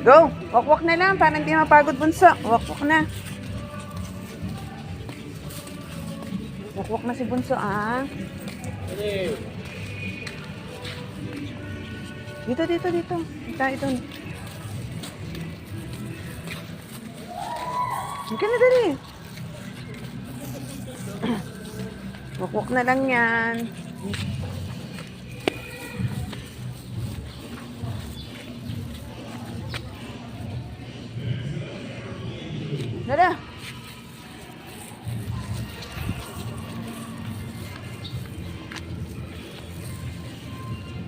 Go! Wakwak na lang para hindi mapagod bunso. Wakwak na. Wakwak na si bunso ah. Dito, dito, dito. Dito, ito. Sige na dali. Wakwak na lang yan. Dada.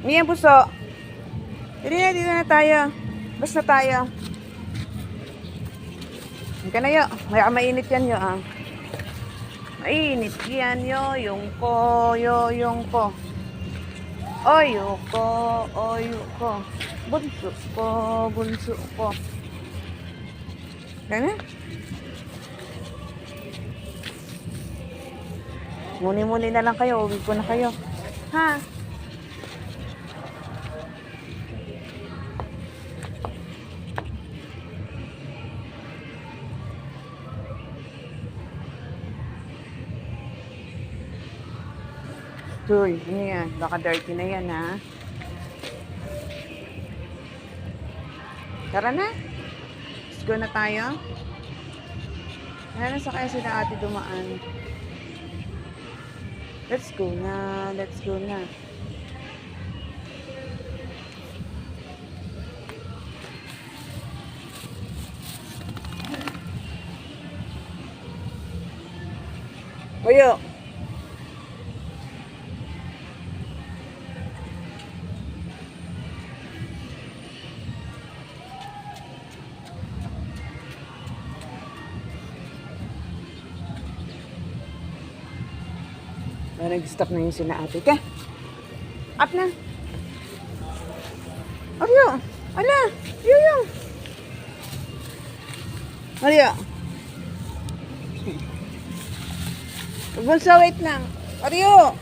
Miyan puso. Dito na, dito na tayo. Basta tayo. Hindi na yo. May mainit yan yo ah. Mainit yan yo. Yung ko, yo, yung ko. Oyo ko, oyo ko. Bunso ko, bunso ko. Kaya Muni-muni na lang kayo. Uwi ko na kayo. Ha? Uy, ano yan? Baka dirty na yan, ha? Tara na. Go na tayo. Ano sa kaya sila ate dumaan? Let's go na. Let's go na. Uyo. Oh, nag-stop na yung sila ate. Ka. Up na. Aryo. Ala. Yuyo. Aryo. Bulsa, wait lang. Aryo.